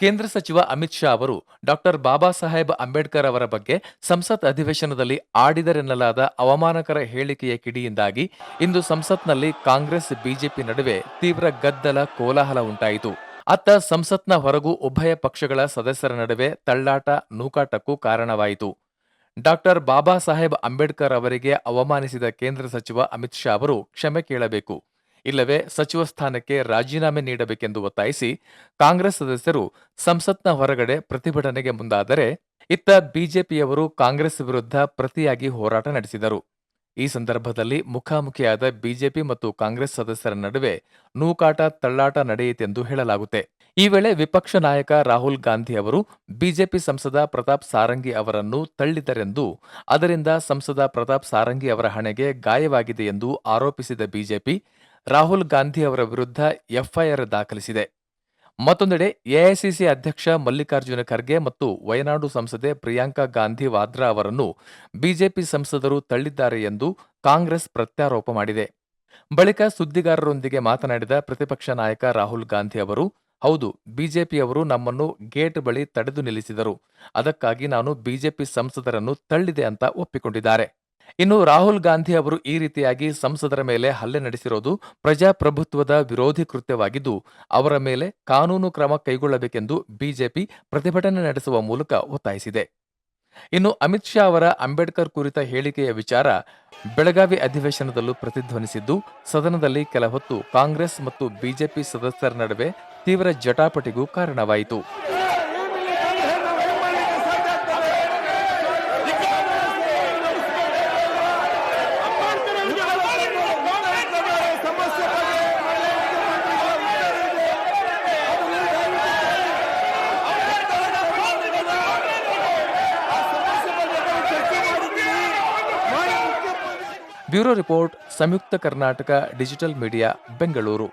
ಕೇಂದ್ರ ಸಚಿವ ಅಮಿತ್ ಶಾ ಅವರು ಡಾಕ್ಟರ್ ಬಾಬಾ ಸಾಹೇಬ್ ಅಂಬೇಡ್ಕರ್ ಅವರ ಬಗ್ಗೆ ಸಂಸತ್ ಅಧಿವೇಶನದಲ್ಲಿ ಆಡಿದರೆನ್ನಲಾದ ಅವಮಾನಕರ ಹೇಳಿಕೆಯ ಕಿಡಿಯಿಂದಾಗಿ ಇಂದು ಸಂಸತ್ನಲ್ಲಿ ಕಾಂಗ್ರೆಸ್, ಬಿಜೆಪಿ ನಡುವೆ ತೀವ್ರ ಗದ್ದಲ, ಕೋಲಾಹಲ ಉಂಟಾಯಿತು. ಅತ್ತ ಸಂಸತ್ನ ಹೊರಗೂ ಉಭಯ ಪಕ್ಷಗಳ ಸದಸ್ಯರ ನಡುವೆ ತಳ್ಳಾಟ, ನೂಕಾಟಕ್ಕೂ ಕಾರಣವಾಯಿತು. ಡಾಕ್ಟರ್ ಬಾಬಾ ಸಾಹೇಬ್ ಅಂಬೇಡ್ಕರ್ ಅವರಿಗೆ ಅವಮಾನಿಸಿದ ಕೇಂದ್ರ ಸಚಿವ ಅಮಿತ್ ಶಾ ಅವರು ಕ್ಷಮೆ ಕೇಳಬೇಕು. ಇಲ್ಲವೇ ಸಚಿವ ಸ್ಥಾನಕ್ಕೆ ರಾಜೀನಾಮೆ ನೀಡಬೇಕೆಂದು ಒತ್ತಾಯಿಸಿ ಕಾಂಗ್ರೆಸ್ ಸದಸ್ಯರು ಸಂಸತ್ನ ಹೊರಗಡೆ ಪ್ರತಿಭಟನೆಗೆ ಮುಂದಾದರೆ ಇತ್ತ ಬಿಜೆಪಿಯವರು ಕಾಂಗ್ರೆಸ್ ವಿರುದ್ಧ ಪ್ರತಿಯಾಗಿ ಹೋರಾಟ ನಡೆಸಿದರು. ಈ ಸಂದರ್ಭದಲ್ಲಿ ಮುಖಾಮುಖಿಯಾದ ಬಿಜೆಪಿ ಮತ್ತು ಕಾಂಗ್ರೆಸ್ ಸದಸ್ಯರ ನಡುವೆ ನೂಕಾಟ ತಳ್ಳಾಟ ನಡೆಯಿತೆಂದು ಹೇಳಲಾಗುತ್ತೆ. ಈ ವೇಳೆ ವಿಪಕ್ಷ ನಾಯಕ ರಾಹುಲ್ ಗಾಂಧಿ ಅವರು ಬಿಜೆಪಿ ಸಂಸದ ಪ್ರತಾಪ್ ಸಾರಂಗಿ ಅವರನ್ನು ತಳ್ಳಿದರೆಂದು ಅದರಿಂದ ಸಂಸದ ಪ್ರತಾಪ್ ಸಾರಂಗಿ ಅವರ ಹಣೆಗೆ ಗಾಯವಾಗಿದೆ ಎಂದು ಆರೋಪಿಸಿದ ಬಿಜೆಪಿ ರಾಹುಲ್ ಗಾಂಧಿ ಅವರ ವಿರುದ್ಧ ಎಫ್ಐಆರ್ ದಾಖಲಿಸಿದೆ. ಮತ್ತೊಂದೆಡೆ ಎಐಸಿಸಿ ಅಧ್ಯಕ್ಷ ಮಲ್ಲಿಕಾರ್ಜುನ ಖರ್ಗೆ ಮತ್ತು ವಯನಾಡು ಸಂಸದೆ ಪ್ರಿಯಾಂಕಾ ಗಾಂಧಿ ವಾದ್ರಾ ಅವರನ್ನು ಬಿಜೆಪಿ ಸಂಸದರು ತಳ್ಳಿದ್ದಾರೆ ಎಂದು ಕಾಂಗ್ರೆಸ್ ಪ್ರತ್ಯಾರೋಪ ಮಾಡಿದೆ. ಬಳಿಕ ಸುದ್ದಿಗಾರರೊಂದಿಗೆ ಮಾತನಾಡಿದ ಪ್ರತಿಪಕ್ಷ ನಾಯಕ ರಾಹುಲ್ ಗಾಂಧಿ ಅವರು, ಹೌದು ಬಿಜೆಪಿಯವರು ನಮ್ಮನ್ನು ಗೇಟ್ ಬಳಿ ತಡೆದು ನಿಲ್ಲಿಸಿದರು. ಅದಕ್ಕಾಗಿ ನಾನು ಬಿಜೆಪಿ ಸಂಸದರನ್ನು ತಳ್ಳಿದೆ ಅಂತ ಒಪ್ಪಿಕೊಂಡಿದ್ದಾರೆ. ಇನ್ನು ರಾಹುಲ್ ಗಾಂಧಿ ಅವರು ಈ ರೀತಿಯಾಗಿ ಸಂಸದರ ಮೇಲೆ ಹಲ್ಲೆ ನಡೆಸಿರೋದು ಪ್ರಜಾಪ್ರಭುತ್ವದ ವಿರೋಧಿ ಕೃತ್ಯವಾಗಿದ್ದು, ಅವರ ಮೇಲೆ ಕಾನೂನು ಕ್ರಮ ಕೈಗೊಳ್ಳಬೇಕೆಂದು ಬಿಜೆಪಿ ಪ್ರತಿಭಟನೆ ನಡೆಸುವ ಮೂಲಕ ಒತ್ತಾಯಿಸಿದೆ. ಇನ್ನು ಅಮಿತ್ ಶಾ ಅವರ ಅಂಬೇಡ್ಕರ್ ಕುರಿತ ಹೇಳಿಕೆಯ ವಿಚಾರ ಬೆಳಗಾವಿ ಅಧಿವೇಶನದಲ್ಲೂ ಪ್ರತಿಧ್ವನಿಸಿದ್ದು, ಸದನದಲ್ಲಿ ಕೆಲ ಹೊತ್ತು ಕಾಂಗ್ರೆಸ್ ಮತ್ತು ಬಿಜೆಪಿ ಸದಸ್ಯರ ನಡುವೆ ತೀವ್ರ ಜಟಾಪಟಿಗೂ ಕಾರಣವಾಯಿತು. Bureau report Samyukta Karnataka digital media Bengaluru.